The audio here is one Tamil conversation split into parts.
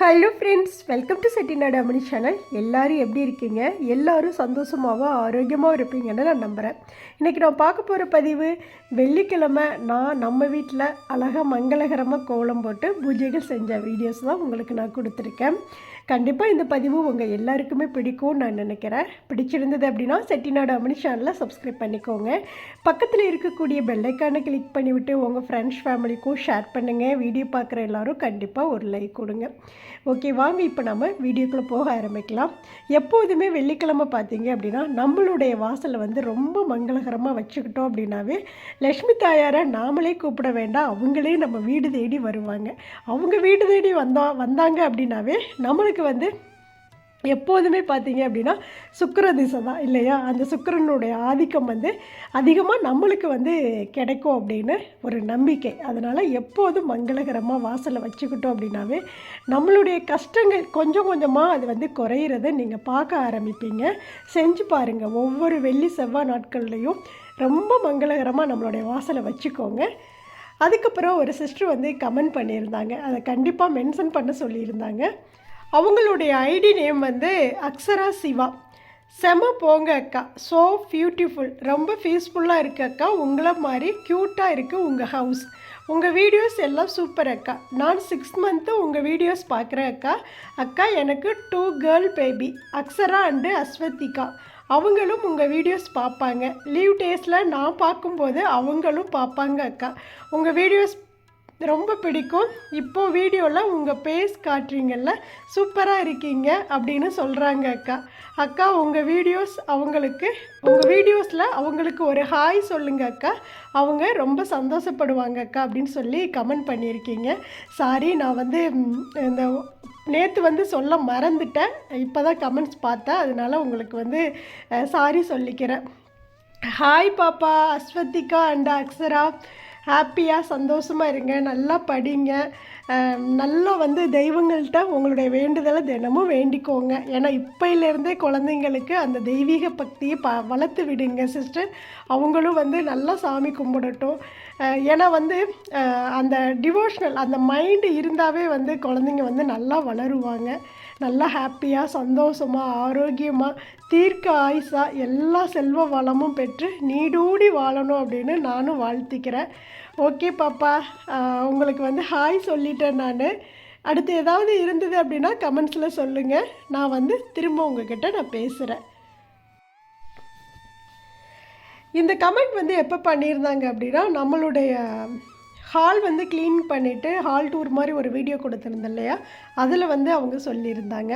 Hello friends welcome to Chettinad அமணி channel எல்லோரும் எப்படி இருக்கீங்க? எல்லோரும் சந்தோஷமாகவும் ஆரோக்கியமாக இருப்பீங்கன்னு நான் நம்புகிறேன் இன்றைக்கி நான் பார்க்க போகிற பதிவு வெள்ளிக்கிழமை நான் நம்ம வீட்டில் அழகாக மங்களகரமாக கோலம் போட்டு பூஜைகள் செஞ்ச வீடியோஸ் தான் உங்களுக்கு நான் கொடுத்துருக்கேன். கண்டிப்பாக இந்த பதிவு உங்கள் எல்லாருக்குமே பிடிக்கும்னு நான் நினைக்கிறேன். பிடிச்சிருந்தது அப்படின்னா செட்டிநாடு அமனி சேனலை சப்ஸ்கிரைப் பண்ணிக்கோங்க. பக்கத்தில் இருக்கக்கூடிய பெல்லைக்கானை கிளிக் பண்ணிவிட்டு உங்கள் ஃப்ரெண்ட்ஸ் ஃபேமிலிக்கும் ஷேர் பண்ணுங்கள் வீடியோ பார்க்குற எல்லாரும் கண்டிப்பாக ஒரு லைக் கொடுங்க. ஓகே வாங்க இப்போ நம்ம வீடியோக்குள்ளே போக ஆரம்பிக்கலாம். எப்போதுமே வெள்ளிக்கிழமை பார்த்தீங்க அப்படின்னா நம்மளுடைய வாசலை வந்து ரொம்ப மங்களகரமாக வச்சுக்கிட்டோம் அப்படின்னாவே லக்ஷ்மி தாயாரை நாமளே கூப்பிட வேண்டாம். அவங்களே நம்ம வீடு தேடி வருவாங்க. அவங்க வீடு தேடி வந்தா வந்தாங்க அப்படின்னாவே நம்மளுக்கு வந்து எப்போதுமே பார்த்தீங்க அப்படின்னா சுக்கர திசை தான் இல்லையா? அந்த சுக்கரனுடைய ஆதிக்கம் வந்து அதிகமாக நம்மளுக்கு வந்து கிடைக்கும் அப்படின்னு ஒரு நம்பிக்கை. அதனால் எப்போதும் மங்களகரமாக வாசலை வச்சுக்கிட்டோம் அப்படின்னாவே நம்மளுடைய கஷ்டங்கள் கொஞ்சம் கொஞ்சமாக அது வந்து குறையிறத நீங்கள் பார்க்க ஆரம்பிப்பீங்க. செஞ்சு பாருங்கள் ஒவ்வொரு வெள்ளி செவ்வாய் நாட்கள்லேயும் ரொம்ப மங்களகரமாக நம்மளுடைய வாசலை வச்சுக்கோங்க. அதுக்கப்புறம் ஒரு சிஸ்டர் வந்து கமெண்ட் பண்ணியிருந்தாங்க. அதை கண்டிப்பாக மென்ஷன் பண்ண சொல்லியிருந்தாங்க. அவங்களுடைய ஐடி நேம் வந்து அக்ஸரா சிவா. செம போங்க அக்கா. ஸோ பியூட்டிஃபுல் ரொம்ப பீஸ்ஃபுல்லாக இருக்கு அக்கா. உங்களை மாதிரி க்யூட்டாக இருக்குது உங்கள் ஹவுஸ் உங்கள் வீடியோஸ் எல்லாம் சூப்பர் அக்கா. நான் சிக்ஸ் மந்த்து உங்கள் வீடியோஸ் பார்க்குறேன் அக்கா. அக்கா எனக்கு two girl baby Akshara and Ashwathika அவங்களும் உங்கள் வீடியோஸ் பார்ப்பாங்க. லீவ் டேஸில் நான் பார்க்கும்போது அவங்களும் பார்ப்பாங்க அக்கா. உங்கள் வீடியோஸ் ரொம்ப பிடிக்கும். இப்போது வீடியோவில் உங்கள் பேஸ் காட்டுறீங்கல்ல சூப்பராக இருக்கீங்க அப்படின்னு சொல்கிறாங்க அக்கா. அக்கா உங்கள் வீடியோஸ் அவங்களுக்கு உங்கள் வீடியோஸில் அவங்களுக்கு ஒரு ஹாய் சொல்லுங்க அக்கா. அவங்க ரொம்ப சந்தோஷப்படுவாங்க அக்கா அப்படின்னு சொல்லி கமெண்ட் பண்ணியிருக்கீங்க. சாரி நான் வந்து இந்த நேற்று வந்து சொல்ல மறந்துட்டேன். இப்போ தான் கமெண்ட்ஸ் பார்த்தேன். அதனால உங்களுக்கு வந்து சாரி சொல்லிக்கிறேன். ஹாய் பாப்பா. அஸ்வதிகா அண்ட் அக்ஷரா. ஹாப்பியாக சந்தோஷமாக இருங்க நல்லா படிங்க. நல்லா வந்து தெய்வங்கள்கிட்ட உங்களுடைய வேண்டுதலை தினமும் வேண்டிக்கோங்க. ஏன்னா இப்பையிலேருந்தே குழந்தைங்களுக்கு அந்த தெய்வீக பக்தியை ப வளர்த்து விடுங்க சிஸ்டர் அவங்களும் வந்து நல்லா சாமி கும்பிடட்டும். ஏன்னா வந்து அந்த டிவோஷனல் அந்த மைண்டு இருந்தாவே வந்து குழந்தைங்க வந்து நல்லா வளருவாங்க. நல்லா ஹாப்பியாக சந்தோஷமாக ஆரோக்கியமாக தீர்க்க ஆயுசாக எல்லா செல்வ வளமும் பெற்று நீடூடி வாழணும் அப்படின்னு நானும் வாழ்த்திக்கிறேன். ஓகே பாப்பா. உங்களுக்கு வந்து ஹாய் சொல்லிட்டேன் நான். அடுத்து ஏதாவது இருந்தது அப்படின்னா கமெண்ட்ஸில் சொல்லுங்கள் நான் வந்து திரும்ப உங்ககிட்ட நான் பேசுகிறேன் இந்த கமெண்ட் வந்து எப்போ பண்ணியிருந்தாங்க அப்படின்னா நம்மளுடைய ஹால் வந்து க்ளீன் பண்ணிவிட்டு ஹால் டூர் மாதிரி ஒரு வீடியோ கொடுத்துருந்தேன் இல்லையா? அதில் வந்து அவங்க சொல்லியிருந்தாங்க.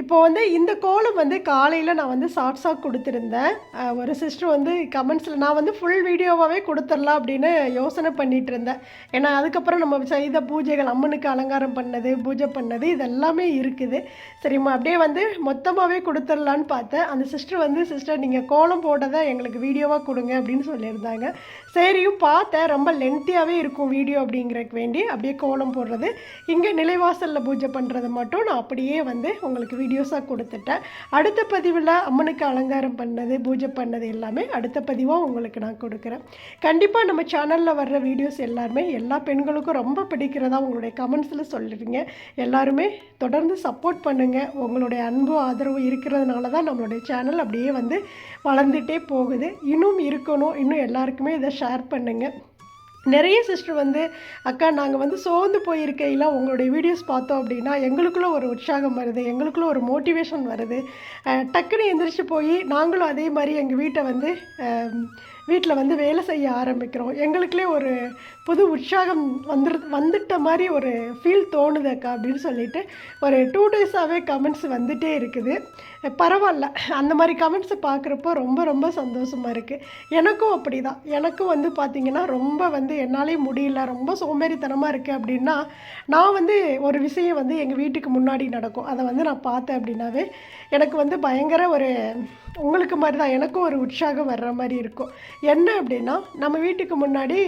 இப்போ வந்து இந்த கோலம் வந்து காலையில் நான் வந்து ஷார்ட்ஸாக கொடுத்துருந்தேன். ஒரு சிஸ்டர் வந்து கமெண்ட்ஸில் நான் வந்து ஃபுல் வீடியோவாகவே கொடுத்துடலாம் அப்படின்னு யோசனை பண்ணிகிட்டு இருந்தேன் ஏன்னா அதுக்கப்புறம் நம்ம செய்த பூஜைகள் அம்மனுக்கு அலங்காரம் பண்ணது பூஜை பண்ணது இதெல்லாமே இருக்குது. சரிம்மா அப்படியே வந்து மொத்தமாகவே கொடுத்துடலான்னு பார்த்தேன். அந்த சிஸ்டர் வந்து சிஸ்டர் நீங்கள் கோலம் போட்டதை எங்களுக்கு வீடியோவாக கொடுங்க அப்படின்னு சொல்லியிருந்தாங்க. சரியும் பார்த்தேன். ரொம்ப லென்த்தியாகவே இருக்கும் வீடியோ அப்படிங்கிறதுக்கு வேண்டி. அப்படியே கோலம் போடுறது. இங்கே நிலைவாசலில் பூஜை பண்ணுறது மட்டும். நான் அப்படியே வந்து உங்களுக்கு வீடியோஸாக கொடுத்துட்டேன். அடுத்த பதிவில் அம்மனுக்கு அலங்காரம் பண்ணது பூஜை பண்ணது எல்லாமே அடுத்த பதிவாக உங்களுக்கு நான் கொடுக்குறேன். கண்டிப்பாக நம்ம சேனலில் வர்ற வீடியோஸ் எல்லாருமே எல்லா பெண்களுக்கும் ரொம்ப பிடிக்கிறதா உங்களுடைய கமெண்ட்ஸில் சொல்லிடுங்க எல்லாருமே தொடர்ந்து சப்போர்ட் பண்ணுங்கள் உங்களுடைய அன்பு ஆதரவு இருக்கிறதுனால தான் நம்மளுடைய சேனல் அப்படியே வந்து வளர்ந்துட்டே போகுது. இன்னும் இருக்கணும். இன்னும் எல்லாருக்குமே இதை ஷேர் பண்ணுங்கள் நிறைய சிஸ்டர் வந்து அக்கா நாங்கள் வந்து சோர்ந்து போயிருக்கையில் உங்களுடைய வீடியோஸ் பார்த்தோம் அப்படின்னா எங்களுக்குள்ளே ஒரு உற்சாகம் வருது எங்களுக்குள்ளே ஒரு மோட்டிவேஷன் வருது. டக்குன்னு எந்திரிச்சு போய் நாங்களும் அதே மாதிரி எங்கள் வீட்டை வந்து வீட்டில் வந்து வேலை செய்ய ஆரம்பிக்கிறோம். எங்களுக்குள்ளே ஒரு புது உற்சாகம் வந்துரு வந்துட்ட மாதிரி ஒரு ஃபீல் தோணுது அக்கா அப்படின்னு சொல்லிட்டு ஒரு டூ டேஸாகவே கமெண்ட்ஸ் வந்துட்டே இருக்குது. பரவாயில்ல. அந்த மாதிரி கமெண்ட்ஸை பார்க்குறப்போ ரொம்ப ரொம்ப சந்தோஷமாக இருக்குது எனக்கும் அப்படி தான் எனக்கும் வந்து பார்த்திங்கன்னா ரொம்ப வந்து என்னாலே முடியல. ரொம்ப சோம்பேறித்தனமாக இருக்குது அப்படின்னா நான் வந்து ஒரு விஷயம் வந்து எங்கள் வீட்டுக்கு முன்னாடி நடக்கும். அதை வந்து நான் பார்த்தேன் அப்படின்னாவே எனக்கு வந்து பயங்கர ஒரு உங்களுக்கு மாதிரி தான் எனக்கும் ஒரு உற்சாகம் வர்ற மாதிரி இருக்கும். என்ன அப்படின்னா நம்ம வீட்டுக்கு முன்னாடி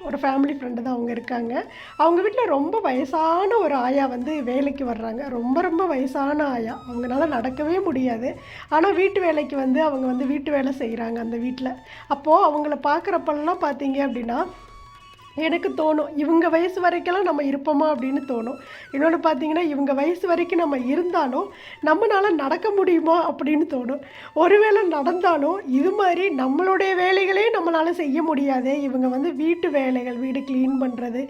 ஒரு ஃபேமிலி ஃப்ரெண்டு தான் அவங்க இருக்காங்க. அவங்க வீட்டில் ரொம்ப வயசான ஒரு ஆயா வந்து வேலைக்கு வர்றாங்க. ரொம்ப ரொம்ப வயசான ஆயா. அவங்களால நடக்கவே முடியாது. ஆனால் வீட்டு வேலைக்கு வந்து அவங்க வந்து வீட்டு வேலை செய்கிறாங்க அந்த வீட்டில். அப்போது அவங்கள பார்க்குறப்பெல்லாம் பார்த்தீங்க அப்படின்னா எனக்கு தோணும். இவங்க வயசு வரைக்கெல்லாம் நம்ம இருப்போமா அப்படின்னு தோணும். இன்னொன்று பார்த்தீங்கன்னா இவங்க வயசு வரைக்கும் நம்ம இருந்தாலும் நம்மளால் நடக்க முடியுமா அப்படின்னு தோணும். ஒருவேளை நடந்தாலும் இது மாதிரி நம்மளுடைய வேலைகளே நம்மளால் செய்ய முடியாது. இவங்க வந்து வீட்டு வேலைகள் வீடு க்ளீன் பண்ணுறது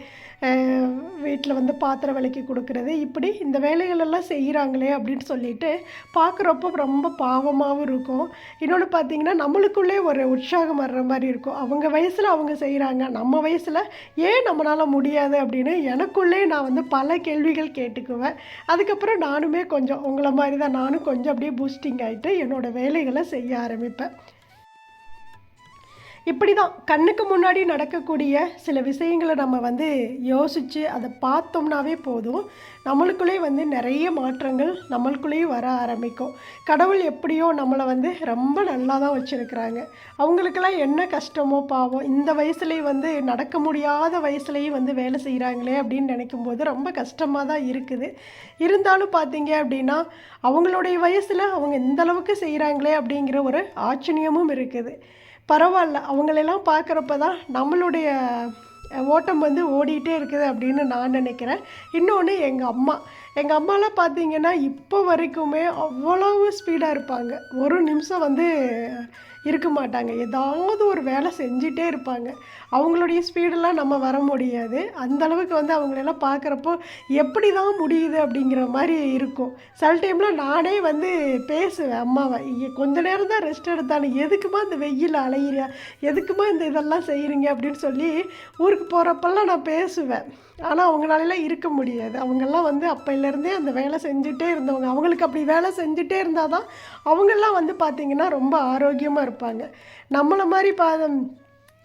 வீட்டில் வந்து பாத்திரம் விலைக்கு கொடுக்குறது. இப்படி இந்த வேலைகளெல்லாம் செய்கிறாங்களே அப்படின்னு சொல்லிட்டு பார்க்குறப்போ ரொம்ப பாவமாகவும் இருக்கும். இன்னொன்று பார்த்தீங்கன்னா நம்மளுக்குள்ளே ஒரு உற்சாகம் வர்ற மாதிரி இருக்கும். அவங்க வயசில் அவங்க செய்கிறாங்க நம்ம வயசில் ஏன் நம்மளால் முடியாது அப்படின்னு எனக்குள்ளே நான் வந்து பல கேள்விகள் கேட்டுக்குவேன். அதுக்கப்புறம் நானுமே கொஞ்சம் உங்களை மாதிரி தான் நானும் கொஞ்சம் அப்படியே பூஸ்டிங் ஆகிட்டு என்னோடய வேலைகளை செய்ய ஆரம்பிப்பேன். இப்படி தான் கண்ணுக்கு முன்னாடி நடக்கக்கூடிய சில விஷயங்களை நம்ம வந்து யோசித்து அதை பார்த்தோம்னாவே போதும். நம்மளுக்குள்ளே வந்து நிறைய மாற்றங்கள் நம்மளுக்குள்ளேயும் வர ஆரம்பிக்கும். கடவுள் எப்படியோ நம்மளை வந்து ரொம்ப நல்லா தான் வச்சுருக்குறாங்க. அவங்களுக்கெல்லாம் என்ன கஷ்டமோ பாவம் இந்த வயசுலேயும் வந்து நடக்க முடியாத வயசுலேயும் வந்து வேலை செய்கிறாங்களே அப்படின்னு நினைக்கும் போது ரொம்ப கஷ்டமாக தான் இருக்குது. இருந்தாலும் பார்த்தீங்க அப்படின்னா அவங்களுடைய வயசில் அவங்க எந்த அளவுக்கு செய்கிறாங்களே அப்படிங்கிற ஒரு ஆச்சரியமும் இருக்குது. பரவாயில்ல அவங்களெல்லாம் பார்க்குறப்ப தான் நம்மளுடைய ஓட்டம் வந்து ஓடிக்கிட்டே இருக்குது அப்படின்னு நான் நினைக்கிறேன். இன்னொன்று எங்கள் அம்மா. எங்கள் அம்மாலாம் பார்த்தீங்கன்னா இப்போ வரைக்குமே அவ்வளவு ஸ்பீடாக இருப்பாங்க. ஒரு நிமிஷம் வந்து இருக்க மாட்டாங்க. ஏதாவது ஒரு வேலை செஞ்சிட்டே இருப்பாங்க. அவங்களுடைய ஸ்பீடெல்லாம் நம்ம வர முடியாது. அந்தளவுக்கு வந்து அவங்களெல்லாம் பார்க்குறப்போ எப்படி தான் முடியுது அப்படிங்கிற மாதிரி இருக்கும். சில டைமில் நானே வந்து பேசுவேன் அம்மாவை. கொஞ்ச நேரம் தான் ரெஸ்ட் எடுத்தானு எதுக்குமா இந்த வெயில் அலையிறியா எதுக்குமா இந்த இதெல்லாம் செய்கிறீங்க அப்படின்னு சொல்லி ஊருக்கு போகிறப்பெல்லாம் நான் பேசுவேன். ஆனால் அவங்களாலலாம் இருக்க முடியாது. அவங்கெல்லாம் வந்து அப்போலேருந்தே அந்த வேலை செஞ்சுட்டே இருந்தவங்க. அவங்களுக்கு அப்படி வேலை செஞ்சுட்டே இருந்தால் தான் அவங்கெல்லாம் வந்து பார்த்திங்கன்னா ரொம்ப ஆரோக்கியமாக இருப்பாங்க. நம்மளை மாதிரி பா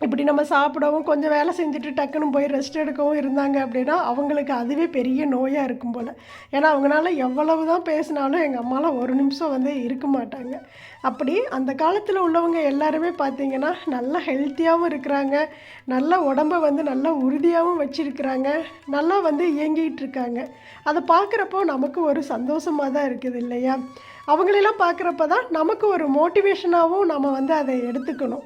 இப்படி நம்ம சாப்பிடவும் கொஞ்சம் வேலை செஞ்சுட்டு டக்குன்னு போய் ரெஸ்ட் எடுக்கவும் இருந்தாங்க அப்படின்னா அவங்களுக்கு அதுவே பெரிய நோயாக இருக்கும் போல். ஏன்னா அவங்களால எவ்வளவு தான் பேசினாலும் எங்கள் அம்மாலாம் ஒரு நிமிஷம் வந்து இருக்க மாட்டாங்க. அப்படி அந்த காலத்தில் உள்ளவங்க எல்லாருமே பார்த்திங்கன்னா நல்லா ஹெல்த்தியாகவும் இருக்கிறாங்க. நல்ல உடம்பை வந்து நல்லா உறுதியாகவும் வச்சுருக்கிறாங்க. நல்லா வந்து இயங்கிகிட்டு இருக்காங்க. அதை பார்க்குறப்போ நமக்கு ஒரு சந்தோஷமாக தான் இருக்குது இல்லையா? அவங்களெல்லாம் பார்க்குறப்ப தான் நமக்கு ஒரு மோட்டிவேஷனாகவும் நம்ம வந்து அதை எடுத்துக்கணும்.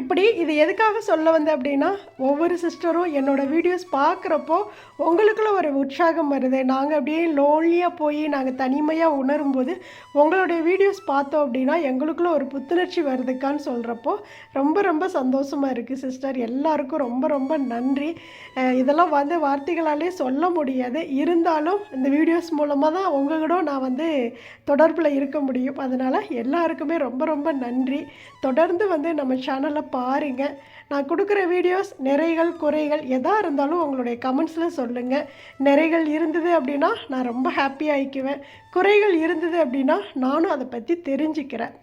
இப்படி இது எதுக்காக சொல்ல வந்தேன் அப்படின்னா ஒவ்வொரு சிஸ்டரும் என்னோடய வீடியோஸ் பார்க்குறப்போ உங்களுக்குள்ள ஒரு உற்சாகம் வருது. நாங்கள் அப்படியே லோன்லியாக போய் நாங்கள் தனிமையாக உணரும்போது உங்களுடைய வீடியோஸ் பார்த்தோம் அப்படின்னா எங்களுக்குள்ள ஒரு புத்துணர்ச்சி வருதுக்கான்னு சொல்கிறப்போ ரொம்ப ரொம்ப சந்தோஷமாக இருக்குது சிஸ்டர் எல்லாருக்கும் ரொம்ப ரொம்ப நன்றி. இதெல்லாம் வந்து வார்த்தைகளாலே சொல்ல முடியாது. இருந்தாலும் இந்த வீடியோஸ் மூலமாக தான் உங்களோட நான் வந்து தொடர்பில் இருக்க முடியும். அதனால் எல்லாருக்குமே ரொம்ப ரொம்ப நன்றி. தொடர்ந்து வந்து நம்ம சேனலை பாருங்கள் நான் கொடுக்குற வீடியோஸ் நிறைகள் குறைகள் எதாக இருந்தாலும் உங்களுடைய கமெண்ட்ஸில் சொல்லுங்கள் நிறைகள் இருந்தது அப்படின்னா நான் ரொம்ப ஹாப்பியாக ஆகிக்குவேன் குறைகள் இருந்தது அப்படின்னா நானும் அதை பற்றி தெரிஞ்சுக்கிறேன்.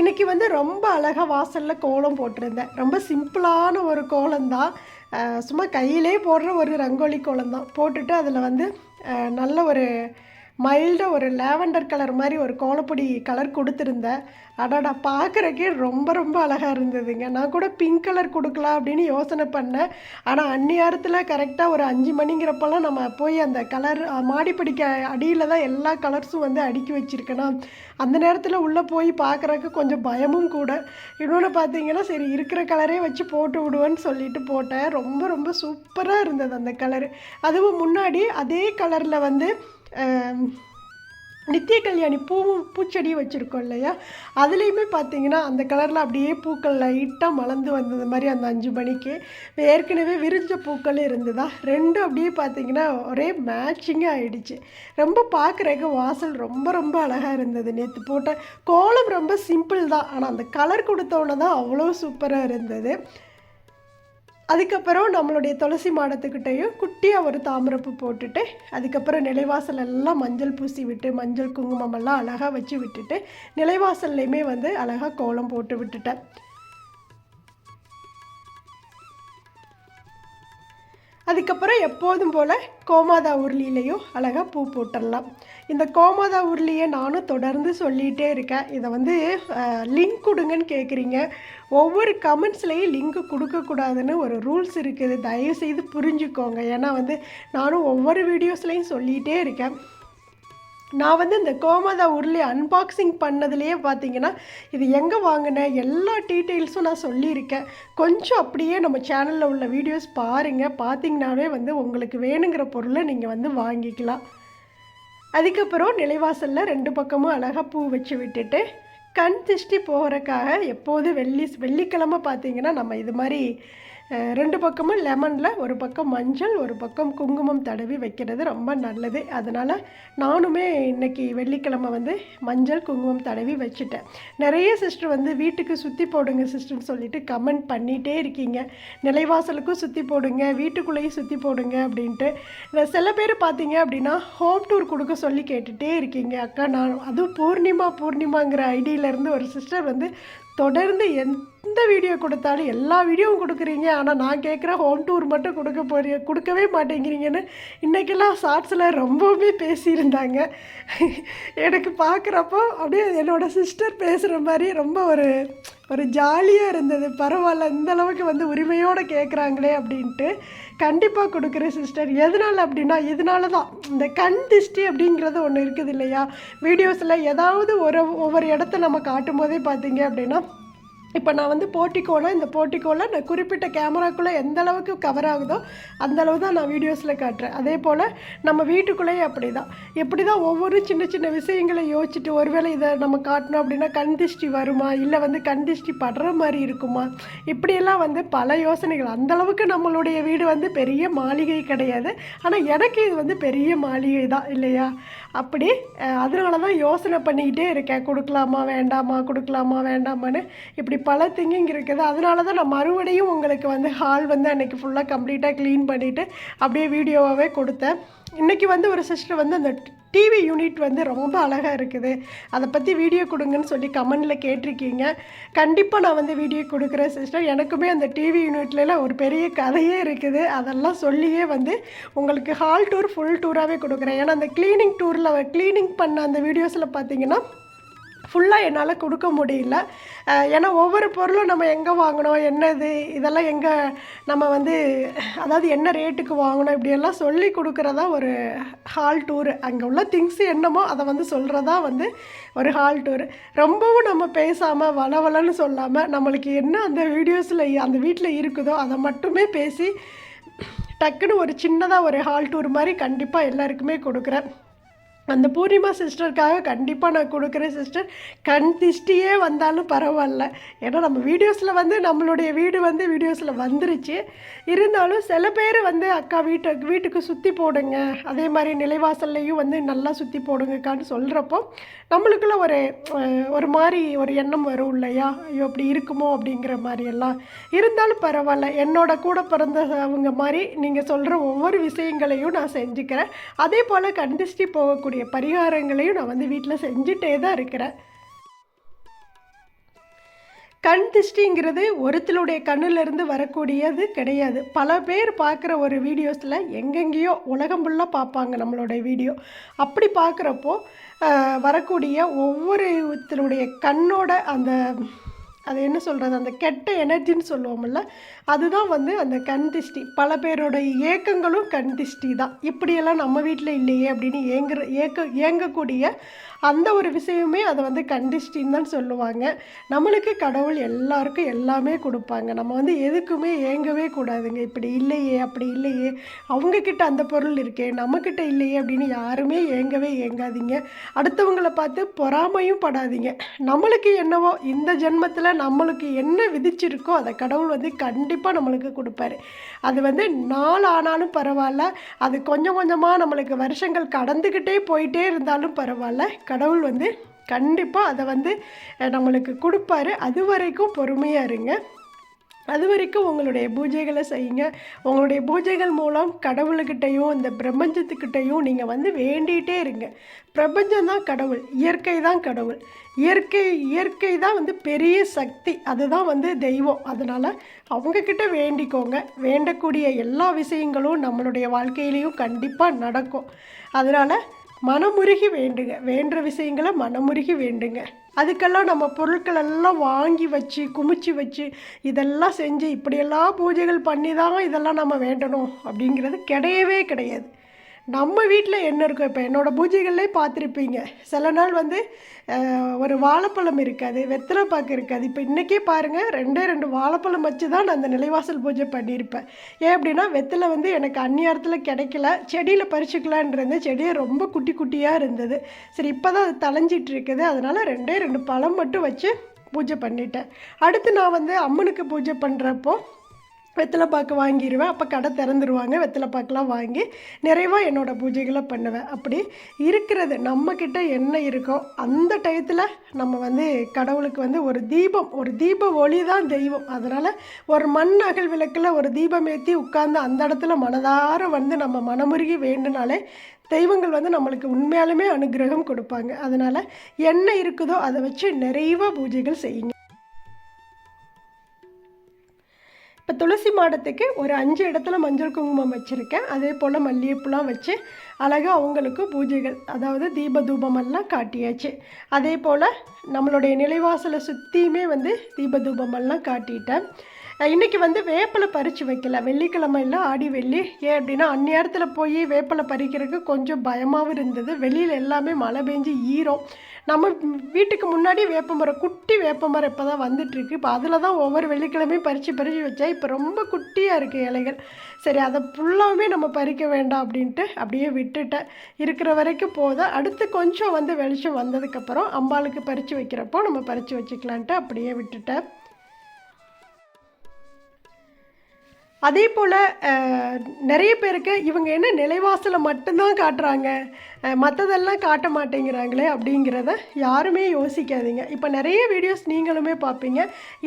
இன்றைக்கி வந்து ரொம்ப அழகாக வாசலில் கோலம் போட்டிருந்தேன். ரொம்ப சிம்பிளான ஒரு கோலம்தான். சும்மா கையிலே போடுற ஒரு ரங்கோலி கோலம் தான் போட்டுட்டு அதில் வந்து நல்ல ஒரு மைல்டாக ஒரு லேவண்டர் கலர் மாதிரி ஒரு கோலப்பொடி கலர் கொடுத்துருந்தேன். அடாடா பார்க்குறக்கே ரொம்ப ரொம்ப அழகாக இருந்ததுங்க. நான் கூட பிங்க் கலர் கொடுக்கலாம் அப்படின்னு யோசனை பண்ணேன். ஆனால் அந்நியாரத்தில் கரெக்டாக ஒரு அஞ்சு மணிங்கிறப்பெல்லாம் நம்ம போய் அந்த கலர் மாடிப்படிக்க அடியில் தான் எல்லா கலர்ஸும் வந்து அடுக்கி வச்சுருக்கேனா அந்த நேரத்தில் உள்ளே போய் பார்க்குறக்கு கொஞ்சம் பயமும் கூட. இன்னொன்று பார்த்தீங்கன்னா சரி இருக்கிற கலரே வச்சு போட்டு விடுவேன்னு சொல்லிட்டு போட்டேன். ரொம்ப ரொம்ப சூப்பராக இருந்தது அந்த கலரு அதுவும் முன்னாடி அதே கலரில் வந்து நித்திய கல்யாணி பூவும் பூச்செடியும் வச்சுருக்கோம் இல்லையா? அதுலேயுமே பார்த்தீங்கன்னா அந்த கலரில் அப்படியே பூக்கள் லைட்டாக மலர்ந்து வந்தது மாதிரி அந்த அஞ்சு மணிக்கு. ஏற்கனவே விரிஞ்ச பூக்கள் இருந்ததா? ரெண்டும் அப்படியே பார்த்தீங்கன்னா ஒரே மேட்சிங்காக ஆகிடுச்சு ரொம்ப பார்க்குறக்கு வாசல் ரொம்ப ரொம்ப அழகாக இருந்தது நேற்று போட்ட. கோலம் ரொம்ப சிம்பிள் தான். ஆனால் அந்த கலர் கொடுத்தோன்னே தான் அவ்வளோ சூப்பராக இருந்தது. அதுக்கப்புறம் நம்மளுடைய துளசி மாடத்துக்கிட்டேயும் குட்டியாக ஒரு தாமரப்பு போட்டுட்டு அதுக்கப்புறம் நிலைவாசல் எல்லாம் மஞ்சள் பூசி விட்டு மஞ்சள் குங்குமம் எல்லாம் அழகாக வச்சு விட்டுட்டு நிலைவாசல்லையுமே வந்து அழகாக கோலம் போட்டு விட்டுட்டேன். அதுக்கப்புறம் எப்போதும் போல் கோமாதா உருளிலையும் அழகாக பூ போட்டுடலாம். இந்த கோமாதா உருளியை நானும் தொடர்ந்து சொல்லிகிட்டே இருக்கேன். இதை வந்து லிங்க் கொடுங்கன்னு கேட்குறீங்க ஒவ்வொரு கமெண்ட்ஸ்லேயும் லிங்க் கொடுக்கக்கூடாதுன்னு ஒரு ரூல்ஸ் இருக்குது. தயவுசெய்து புரிஞ்சுக்கோங்க. ஏன்னா வந்து நானும் ஒவ்வொரு வீடியோஸ்லேயும் சொல்லிகிட்டே இருக்கேன். நான் வந்து இந்த கோமதா உருளி அன்பாக்சிங் பண்ணதுலேயே பார்த்தீங்கன்னா இது எங்கே வாங்கினேன் எல்லா டீட்டெயில்ஸும் நான் சொல்லியிருக்கேன். கொஞ்சம் அப்படியே நம்ம சேனலில் உள்ள வீடியோஸ் பாருங்கள் பார்த்தீங்கன்னாவே வந்து உங்களுக்கு வேணுங்கிற பொருளை நீங்கள் வந்து வாங்கிக்கலாம். அதுக்கப்புறம் நிலைவாசலில் ரெண்டு பக்கமும் அழகாக பூ வச்சு விட்டுட்டு கண் திருஷ்டி போகிறக்காக எப்போதும் வெள்ளி வெள்ளிக்கிழமை பார்த்தீங்கன்னா நம்ம இது மாதிரி ரெண்டு பக்கமும் லெமனில் ஒரு பக்கம் மஞ்சள் ஒரு பக்கம் குங்குமம் தடவி வைக்கிறது ரொம்ப நல்லது. அதனால் நானுமே இன்றைக்கி வெள்ளிக்கிழமை வந்து மஞ்சள் குங்குமம் தடவி வச்சுட்டேன். நிறைய சிஸ்டர் வந்து வீட்டுக்கு சுற்றி போடுங்க சிஸ்டர்னு சொல்லிட்டு கமெண்ட் பண்ணிகிட்டே இருக்கீங்க. நிலைவாசலுக்கும் சுற்றி போடுங்க வீட்டுக்குள்ளேயும் சுற்றி போடுங்க அப்படின்ட்டு. சில பேர் பார்த்தீங்க அப்படின்னா ஹோம் டூர் கொடுக்க சொல்லி கேட்டுகிட்டே இருக்கீங்க. அக்கா நான் அதுவும் பூர்ணிமா பூர்ணிமாங்கிற ஐடியிலேருந்து ஒரு சிஸ்டர் வந்து தொடர்ந்து எந்த வீடியோ கொடுத்தாலும் எல்லா வீடியோவும் கொடுக்குறீங்க. ஆனால் நான் கேட்குற ஹோம் டூர் மட்டும் கொடுக்க போறீங்க. கொடுக்கவே மாட்டேங்கிறீங்கன்னு இன்றைக்கெல்லாம் ஷார்ட்ஸில் ரொம்பவுமே பேசியிருந்தாங்க. எனக்கு பார்க்குறப்போ அப்படியே என்னோடய சிஸ்டர் பேசுகிற மாதிரி ரொம்ப ஒரு ஒரு ஜாலியாக இருந்தது. பரவாயில்ல இந்த அளவுக்கு வந்து உரிமையோடு கேட்குறாங்களே அப்படின்ட்டு. கண்டிப்பாக கொடுக்குறேன் சிஸ்டர் எதனால் அப்படின்னா இதனால தான் இந்த கண் திஷ்டி அப்படிங்கிறது ஒன்று இருக்குது இல்லையா? வீடியோஸில் ஏதாவது ஒரு ஒவ்வொரு இடத்த நம்ம காட்டும் போதே பார்த்தீங்க அப்படின்னா இப்போ நான் வந்து போர்ட்டிக்கோனா இந்த போர்ட்டிக்கோவில் நான் குறிப்பிட்ட கேமராக்குள்ளே எந்த அளவுக்கு கவர் ஆகுதோ அந்த அளவு தான் நான் வீடியோஸில் காட்டுறேன். அதே போல் நம்ம வீட்டுக்குள்ளேயே அப்படி தான் எப்படி தான் ஒவ்வொரு சின்ன சின்ன விஷயங்களை யோசிச்சுட்டு ஒருவேளை இதை நம்ம காட்டணும் அப்படின்னா கண் திஷ்டி வருமா? இல்லை வந்து கண் திஷ்டி படுற மாதிரி இருக்குமா? இப்படியெல்லாம் வந்து பல யோசனைகள். அந்தளவுக்கு நம்மளுடைய வீடு வந்து பெரிய மாளிகை கிடையாது. ஆனால் எனக்கு இது வந்து பெரிய மாளிகை தான் இல்லையா? அப்படி அதனால தான் யோசனை பண்ணிக்கிட்டே இருக்கேன். கொடுக்கலாமா வேண்டாமா கொடுக்கலாமா வேண்டாமான்னு. இப்படி பல திங்கிங் இருக்குது. அதனால தான் நான் மறுபடியும் உங்களுக்கு வந்து ஹால் வந்து அன்றைக்கி ஃபுல்லாக கம்ப்ளீட்டாக க்ளீன் பண்ணிவிட்டு அப்படியே வீடியோவாகவே கொடுத்தேன். இன்றைக்கி வந்து ஒரு சிஸ்டர் வந்து அந்த டிவி யூனிட் வந்து ரொம்ப அழகாக இருக்குது. அதை பற்றி வீடியோ கொடுங்கன்னு சொல்லி கமெண்டில் கேட்டிருக்கீங்க. கண்டிப்பாக நான் வந்து வீடியோ கொடுக்குறேன் சிஸ்டர். எனக்குமே அந்த டிவி யூனிட்லலாம் ஒரு பெரிய கதையே இருக்குது. அதெல்லாம் சொல்லியே வந்து உங்களுக்கு ஹால் டூர் ஃபுல் டூராகவே கொடுக்குறேன். ஏன்னா அந்த க்ளீனிங் டூரில் க்ளீனிங் பண்ண அந்த வீடியோஸில் பார்த்தீங்கன்னா ஃபுல்லாக என்னால் கொடுக்க முடியல. ஏன்னா ஒவ்வொரு பொருளும் நம்ம எங்கே வாங்கினோம் என்னது இதெல்லாம் எங்கே நம்ம வந்து அதாவது என்ன ரேட்டுக்கு வாங்கணும் இப்படியெல்லாம் சொல்லி கொடுக்குறதா ஒரு ஹால் டூரு அங்கே உள்ள திங்ஸ் என்னமோ அதை வந்து சொல்கிறதா வந்து ஒரு ஹால் டூர் ரொம்பவும் நம்ம பேசாமல் வளவலன்னு சொல்லாமல் நம்மளுக்கு என்ன அந்த வீடியோஸில் அந்த வீட்டில் இருக்குதோ அதை மட்டுமே பேசி டக்குன்னு ஒரு சின்னதாக ஒரு ஹால் டூர் மாதிரி கண்டிப்பாக எல்லாருக்குமே கொடுக்குறேன். அந்த பூர்ணிமா சிஸ்டருக்காக கண்டிப்பாக நான் கொடுக்குறேன் சிஸ்டர். கண் திஷ்டியே வந்தாலும் பரவாயில்ல. ஏன்னா நம்ம வீடியோஸில் வந்து நம்மளுடைய வீடு வந்து வீடியோஸில் வந்துருச்சு. இருந்தாலும் சில பேர் வந்து அக்கா வீட்டை வீட்டுக்கு சுற்றி போடுங்க. அதே மாதிரி நிலைவாசல்லையும் வந்து நல்லா சுற்றி போடுங்கக்கான்னு சொல்கிறப்போ நம்மளுக்குள்ள ஒரு ஒரு மாதிரி ஒரு எண்ணம் வரும் இல்லையா? ஐயோ அப்படி இருக்குமோ? அப்படிங்கிற மாதிரி எல்லாம் இருந்தாலும் பரவாயில்ல. என்னோட கூட பிறந்தவங்க மாதிரி நீங்கள் சொல்கிற ஒவ்வொரு விஷயங்களையும் நான் செஞ்சுக்கிறேன். அதே போல் கண்டிஷ்டி போகக்கூடிய பரிகாரங்களையும் நான் வந்து வீட்டில் செஞ்சுட்டே தான் இருக்கிறேன். கண் திஷ்டிங்கிறது ஒருத்தருடைய கண்ணிலிருந்து வரக்கூடியது கிடையாது. பல பேர் பார்க்குற ஒரு வீடியோஸில் எங்கெங்கேயோ உலகம் ஃபுல்லாக பார்ப்பாங்க நம்மளுடைய வீடியோ. அப்படி பார்க்குறப்போ வரக்கூடிய ஒவ்வொருத்தருடைய கண்ணோட அந்த அது என்ன சொல்கிறது அந்த கெட்ட எனர்ஜின்னு சொல்லுவோம்ல அதுதான் வந்து அந்த கண் திஷ்டி. பல பேரோட ஏக்கங்களும் கண் திஷ்டி தான் இப்படியெல்லாம் நம்ம வீட்டில் இல்லையே அப்படின்னு ஏங்குற ஏக்க ஏங்கக்கூடிய அந்த ஒரு விஷயமே அதை வந்து கண் தான் சொல்லுவாங்க. நம்மளுக்கு கடவுள் எல்லாருக்கும் எல்லாமே கொடுப்பாங்க. நம்ம வந்து எதுக்குமே ஏங்கவே கூடாதுங்க. இப்படி இல்லையே அப்படி இல்லையே. அவங்கக்கிட்ட அந்த பொருள் இருக்கே நம்மக்கிட்ட இல்லையே அப்படின்னு யாருமே ஏங்கவே ஏங்காதீங்க. அடுத்தவங்களை பார்த்து பொறாமையும் படாதீங்க. நம்மளுக்கு என்னவோ இந்த ஜென்மத்தில் நம்மளுக்கு என்ன விதிச்சிருக்கோ அதை கடவுள் வந்து கண்டிப்பாக நம்மளுக்கு கொடுப்பாரு. அது வந்து நாள் ஆனாலும் பரவாயில்ல. அது கொஞ்சம் கொஞ்சமாக நம்மளுக்கு வருஷங்கள் கடந்துக்கிட்டே போயிட்டே இருந்தாலும் பரவாயில்ல. கடவுள் வந்து கண்டிப்பாக அதை வந்து நம்மளுக்கு கொடுப்பாரு. அது வரைக்கும் பொறுமையாக இருங்க. அது வரைக்கும் உங்களுடைய பூஜைகளை செய்யுங்க. உங்களுடைய பூஜைகள் மூலம் கடவுள்கிட்டையும் இந்த பிரபஞ்சத்துக்கிட்டையும் நீங்கள் வந்து வேண்டிகிட்டே இருங்க. பிரபஞ்சம் தான் கடவுள் இயற்கை தான் கடவுள். இயற்கை இயற்கை தான் வந்து பெரிய சக்தி. அதுதான் வந்து தெய்வம். அதனால் அவங்கக்கிட்ட வேண்டிக்கோங்க. வேண்டக்கூடிய எல்லா விஷயங்களும் நம்மளுடைய வாழ்க்கையிலையும் கண்டிப்பாக நடக்கும். அதனால் மனமுருகி வேண்டுங்க. வேண்டுற விஷயங்களை மனமுருகி வேண்டுங்க. அதுக்கெல்லாம் நம்ம பொருட்கள் எல்லாம் வாங்கி வச்சு குமிச்சு வச்சு இதெல்லாம் செஞ்சு இப்படியெல்லாம் பூஜைகள் பண்ணி தான் இதெல்லாம் நம்ம வேண்டணும் அப்படிங்கிறது கிடையவே கிடையாது. நம்ம வீட்டில் என்ன இருக்கும் இப்போ என்னோடய பூஜைகள்லே பார்த்துருப்பீங்க. சில நாள் வந்து ஒரு வாழைப்பழம் இருக்காது வெத்தலை பாக்கு இருக்காது. இப்போ இன்றைக்கே பாருங்கள் ரெண்டே ரெண்டு வாழைப்பழம் வச்சு தான் நான் அந்த நிலைவாசல் பூஜை பண்ணியிருப்பேன். ஏன் அப்படின்னா வெத்தலை வந்து எனக்கு அந்நியாரத்தில் கிடைக்கல. செடியில் பறிச்சுக்கலான்றது செடியை ரொம்ப குட்டி குட்டியாக இருந்தது. சரி இப்போ தான் அது தளைஞ்சிட்டு இருக்குது அதனால் ரெண்டே ரெண்டு பழம் மட்டும் வச்சு பூஜை பண்ணிட்டேன். அடுத்து நான் வந்து அம்மனுக்கு பூஜை பண்ணுறப்போ வெத்தலைப்பாக்கு வாங்கிடுவேன் அப்போ கடை திறந்துருவாங்க. வெத்தலைப்பாக்கெலாம் வாங்கி நிறைவாக என்னோடய பூஜைகளை பண்ணுவேன். அப்படி இருக்கிறது நம்மக்கிட்ட என்ன இருக்கோ அந்த டயத்தில் நம்ம வந்து கடவுளுக்கு வந்து ஒரு தீபம் ஒரு தீப ஒளி தான் தெய்வம். அதனால் ஒரு மண் அகல் விளக்கில் ஒரு தீபம் ஏற்றி உட்கார்ந்து அந்த இடத்துல மனதார வந்து நம்ம மனமுருகி வேண்டுனாலே தெய்வங்கள் வந்து நம்மளுக்கு உண்மையாலுமே அனுகிரகம் கொடுப்பாங்க. அதனால் என்ன இருக்குதோ அதை வச்சு நிறைவாக பூஜைகள் செய்யுங்க. இப்போ துளசி மாடத்துக்கு ஒரு அஞ்சு இடத்துல மஞ்சள் குங்குமம் வச்சுருக்கேன். அதே போல் மல்லிகைப்பூலாம் வச்சு அழகாக அவங்களுக்கு பூஜைகள் அதாவது தீப தூபமெல்லாம் காட்டியாச்சு. அதே போல் நம்மளுடைய நிலைவாசலை சுற்றியுமே வந்து தீப தூபமெல்லாம் காட்டிட்டேன். இன்றைக்கி வந்து வேப்பிலை பறித்து வைக்கல. வெள்ளிக்கிழமையில் ஆடி வெள்ளி. ஏன் அப்படின்னா அந்நேரத்தில் போய் வேப்பலை பறிக்கிறதுக்கு கொஞ்சம் பயமாகவும் இருந்தது. வெளியில் எல்லாமே மழை பெஞ்சு ஈரம். நம்ம வீட்டுக்கு முன்னாடி வேப்பமரம் குட்டி வேப்பமரம் இப்போ தான் வந்துட்டுருக்கு. இப்போ அதில் தான் ஒவ்வொரு வெள்ளிக்கிழமையும் பறித்து பறித்து வச்சா இப்போ ரொம்ப குட்டியாக இருக்குது இலைகள். சரி அதை ஃபுல்லாகவே நம்ம பறிக்க வேண்டாம் அப்படின்ட்டு அப்படியே விட்டுட்டேன் இருக்கிற வரைக்கும் போதும். அடுத்து கொஞ்சம் வந்து வெளிச்சம் வந்ததுக்கப்புறம் அம்பாளுக்கு பறித்து வைக்கிறப்போ நம்ம பறித்து வச்சுக்கலான்ட்டு அப்படியே விட்டுட்டேன் அதே போல் நிறைய பேருக்கு இவங்க என்ன நிலைவாசலை மட்டும்தான் காட்டுறாங்க. மற்றதெல்லாம் காட்ட மாட்டேங்கிறாங்களே அப்படிங்கிறத யாருமே யோசிக்காதீங்க. இப்போ நிறைய வீடியோஸ் நீங்களுமே பார்ப்பீங்க.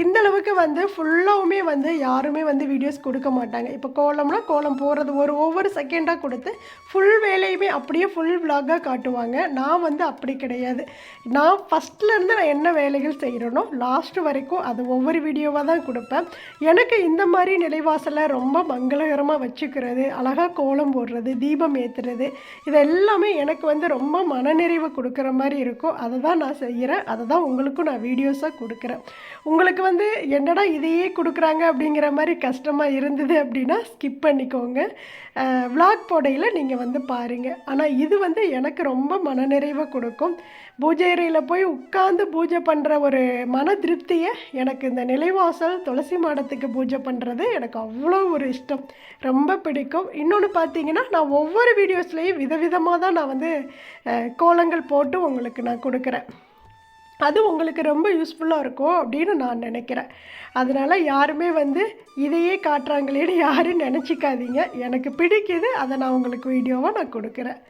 இந்த அளவுக்கு வந்து ஃபுல்லாகவுமே வந்து யாருமே வந்து வீடியோஸ் கொடுக்க மாட்டாங்க. இப்போ கோலம்னா கோலம் போடுறது ஒரு ஒவ்வொரு செகண்டாக கொடுத்து ஃபுல் வேலையுமே அப்படியே ஃபுல் விலாகாக காட்டுவாங்க. நான் வந்து அப்படி கிடையாது. நான் ஃபஸ்ட்லேருந்து நான் என்ன வேலைகள் செய்கிறேனோ லாஸ்ட் வரைக்கும் அது ஒவ்வொரு வீடியோவாக தான் கொடுப்பேன். எனக்கு இந்த மாதிரி நிலைவாசலை ரொம்ப மங்களகரமாக வச்சுக்கிறது அழகாக கோலம் போடுறது தீபம் ஏற்றுறது இது எல்லாமே எனக்கு வந்து ரொம்ப மனநிறைவு கொடுக்குற மாதிரி இருக்கும் அதை தான் நான் செய்கிறேன் அதை தான் உங்களுக்கும் நான் வீடியோஸாக கொடுக்குறேன். உங்களுக்கு வந்து என்னடா இதையே கொடுக்குறாங்க அப்படிங்கிற மாதிரி கஷ்டமாக இருந்தது அப்படின்னா ஸ்கிப் பண்ணிக்கோங்க. விளாக் போடையில் நீங்கள் வந்து பாருங்கள் ஆனால் இது வந்து எனக்கு ரொம்ப மனநிறைவை கொடுக்கும். பூஜை அறையில் போய் உட்காந்து பூஜை பண்ணுற ஒரு மன திருப்தியை எனக்கு இந்த நிலைவாசல் துளசி மாடத்துக்கு பூஜை பண்ணுறது எனக்கு அவ்வளோ ஒரு இஷ்டம். ரொம்ப பிடிக்கும். இன்னொன்று பார்த்தீங்கன்னா நான் ஒவ்வொரு வீடியோஸ்லேயும் விதவிதமாக தான் நான் வந்து கோலங்கள் போட்டு உங்களுக்கு நான் கொடுக்குறேன். அது உங்களுக்கு ரொம்ப யூஸ்ஃபுல்லாக இருக்கும் அப்படின்னு நான் நினைக்கிறேன். அதனால் யாருமே வந்து இதையே காட்டுறாங்களேன்னு யாரும் நினச்சிக்காதீங்க. எனக்கு பிடிக்குது. அதை நான் உங்களுக்கு வீடியோவாக நான் கொடுக்குறேன்.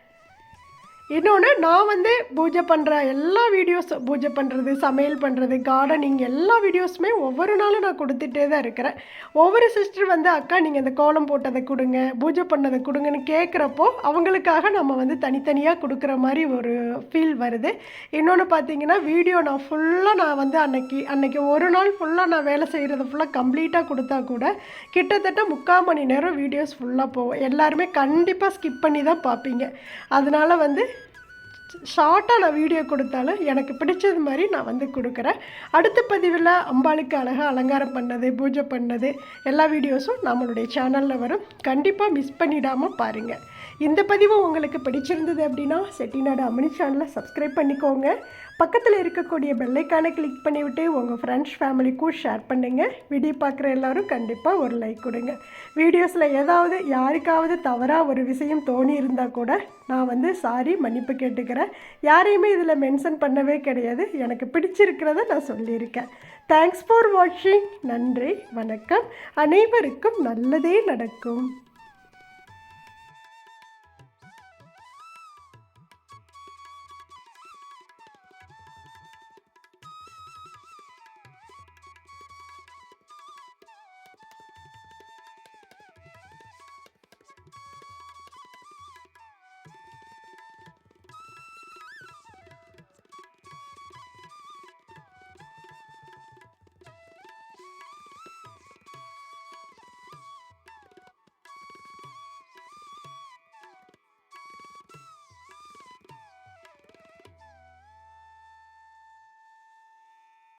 இன்னொன்று நான் வந்து பூஜை பண்ணுற எல்லா வீடியோஸ் பூஜை பண்ணுறது சமையல் பண்ணுறது கார்டனிங் எல்லா வீடியோஸுமே ஒவ்வொரு நாளும் நான் கொடுத்துட்டே தான் இருக்கிறேன். ஒவ்வொரு சிஸ்டர் வந்து அக்கா நீங்கள் இந்த கோலம் போட்டதை கொடுங்க பூஜை பண்ணதை கொடுங்கன்னு கேட்குறப்போ அவங்களுக்காக நம்ம வந்து தனித்தனியாக கொடுக்குற மாதிரி ஒரு ஃபீல் வருது. இன்னொன்று பார்த்தீங்கன்னா வீடியோ நான் ஃபுல்லாக நான் வந்து அன்னைக்கு அன்னைக்கு ஒரு நாள் ஃபுல்லாக நான் வேலை செய்கிறத ஃபுல்லாக கம்ப்ளீட்டாக கொடுத்தா கூட கிட்டத்தட்ட முக்கால் மணி நேரம் வீடியோஸ் ஃபுல்லாக போகும். எல்லாருமே கண்டிப்பாக ஸ்கிப் பண்ணி தான் பார்ப்பீங்க. அதனால் வந்து ஷார்ட்டாக நான் வீடியோ கொடுத்தாலும் எனக்கு பிடிச்சது மாதிரி நான் வந்து கொடுக்குறேன். அடுத்த பதிவில் அம்பாளுக்கு அழகாக அலங்காரம் பண்ணது பூஜை பண்ணது எல்லா வீடியோஸும் நம்மளுடைய சேனலில் வரும். கண்டிப்பாக மிஸ் பண்ணிடாமல் பாருங்கள் இந்த பதிவு உங்களுக்கு பிடிச்சிருந்தது அப்படின்னா செட்டிநாடு அமினி சேனலை சப்ஸ்கிரைப் பண்ணிக்கோங்க. பக்கத்தில் இருக்கக்கூடிய பெல்லைக்கானை கிளிக் பண்ணிவிட்டு உங்கள் ஃப்ரெண்ட்ஸ் ஃபேமிலிக்கும் ஷேர் பண்ணுங்கள் வீடியோ பார்க்குற எல்லாரும் கண்டிப்பாக ஒரு லைக் கொடுங்க. வீடியோஸில் ஏதாவது யாருக்காவது தவறாக ஒரு விஷயம் தோணி இருந்தால் கூட நான் வந்து சாரி மன்னிப்பு கேட்டுக்கிறேன். யாரையுமே இதில் மென்ஷன் பண்ணவே கிடையாது. எனக்கு பிடிச்சிருக்கிறத நான் சொல்லியிருக்கேன். தேங்க்ஸ் ஃபார் வாட்சிங் நன்றி வணக்கம். அனைவருக்கும் நல்லதே நடக்கும்.